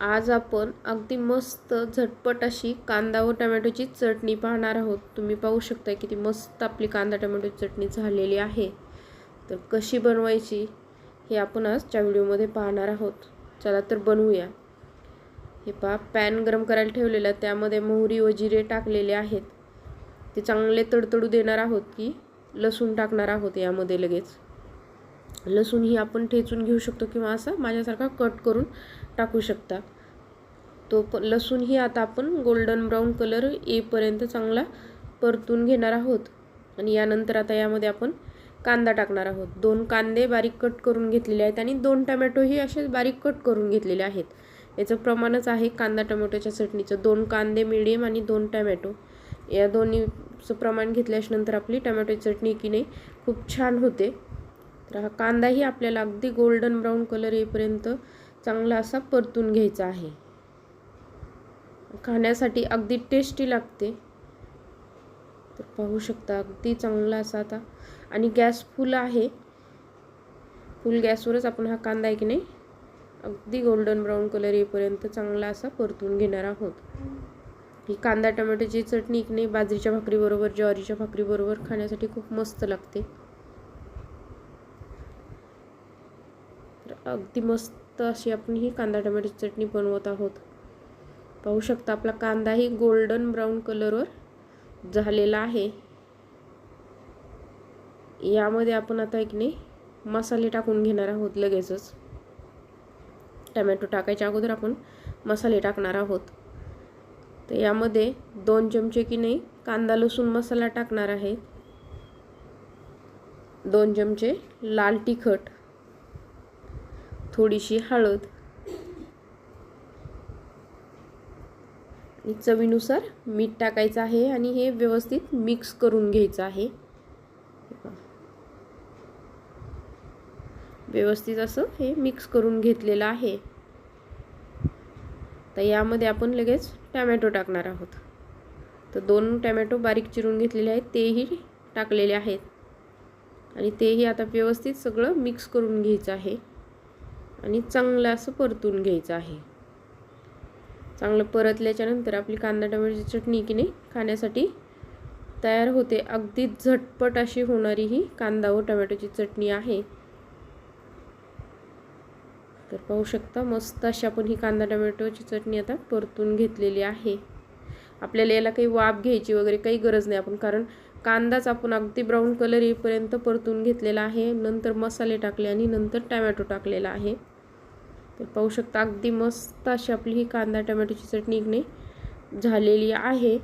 आज आपण अगदी मस्त झटपट अशी कांदा व टमॅटोची चटणी पाहणार आहोत. तुम्ही पाहू शकता किती मस्त आपली कांदा टमॅटोची चटणी झालेली आहे. तर कशी बनवायची हे आपण आजच्या व्हिडिओमध्ये पाहणार आहोत. चला तर बनवूया. हे पहा पॅन गरम करायला ठेवलेला त्यामध्ये मोहरी व जिरे टाकलेले आहेत. ते चांगले तडतडू देणार आहोत की लसूण टाकणार आहोत यामध्ये लगेच. लसूण ही आपण ठेचून घेऊ शकतो किंवा असा माझ्यासारखा कट करून टाकू शकता. तो प लसूण ही आता आपण गोल्डन ब्राऊन कलर येईपर्यंत चांगला परतून घेणार आहोत. आणि यानंतर आता यामध्ये आपण कांदा टाकणार आहोत. दोन कांदे बारीक कट करून घेतलेले आहेत आणि दोन टमॅटोही असे बारीक कट करून घेतलेले आहेत. याचं प्रमाणच आहे कांदा टमॅटोच्या चटणीचं. दोन कांदे मिडियम आणि दोन टमॅटो. या दोन्हीचं प्रमाण घेतल्याच्यानंतर आपली टमॅटोची चटणी की नाही खूप छान होते. तर हा कांदाही आपल्याला अगदी गोल्डन ब्राऊन कलर येईपर्यंत चांगला असा परतून घ्यायचा आहे. खाण्यासाठी अगदी टेस्टी लागते. तर पाहू शकता अगदी चांगला असा आता. आणि गॅस फुल आहे. फुल गॅसवरच आपण हा कांदा आहे की नाही अगदी गोल्डन ब्राऊन कलर येईपर्यंत चांगला असा परतून घेणार आहोत. ही कांदा टमॅटोची चटणी की नाही बाजरीच्या भाकरीबरोबर ज्वारीच्या भाकरीबरोबर खाण्यासाठी खूप मस्त लागते. अगदी मस्त अशी आपण ही कांदा टोमॅटोची चटणी बनवत आहोत. पाहू शकता आपला कांदाही गोल्डन ब्राऊन कलरवर झालेला आहे. यामध्ये आपण आता एक नाही मसाले टाकून घेणार आहोत लगेचच. टमॅटो टाकायच्या अगोदर आपण मसाले टाकणार आहोत. तर यामध्ये दोन चमचे की नाही कांदा लसूण मसाला टाकणार आहे. दोन चमचे लाल तिखट. थोडीशी हळद. चवीनुसार मीठ टाकायचं आहे आणि हे व्यवस्थित मिक्स करून घ्यायचं आहे. व्यवस्थित असं हे मिक्स करून घेतलेलं आहे. तर यामध्ये आपण लगेच टॅमॅटो टाकणार आहोत. तर दोन टॅमॅटो बारीक चिरून घेतलेले आहेत तेही टाकलेले आहेत. आणि तेही आता व्यवस्थित सगळं मिक्स करून घ्यायचं आहे. आणि चांगलं असं परतून घ्यायचं आहे. चांगलं परतल्याच्यानंतर आपली कांदा टोमॅटोची चटणी की नाही खाण्यासाठी तयार होते. अगदी झटपट अशी होणारी ही कांदा व टोमॅटोची चटणी आहे. तर पाहू शकता मस्त अशी आपण ही कांदा टोमॅटोची चटणी आता परतून घेतलेली आहे. आपल्याला याला काही वाफ घ्यायची वगैरे काही गरज नाही आपण कारण कांदाच आपण अगदी ब्राऊन कलर येईपर्यंत परतून घेतलेला आहे. नंतर मसाले टाकले आणि नंतर टॅमॅटो टाकलेला आहे. तर पाहू शकता अगदी मस्त अशी आपली ही कांदा टमॅटोची चटणी इकडे झालेली आहे.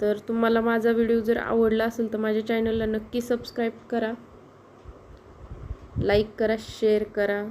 तर तुम्हाला माझा व्हिडिओ जर आवडला असेल तर माझ्या चॅनलला नक्की सबस्क्राईब करा. लाईक करा शेअर करा.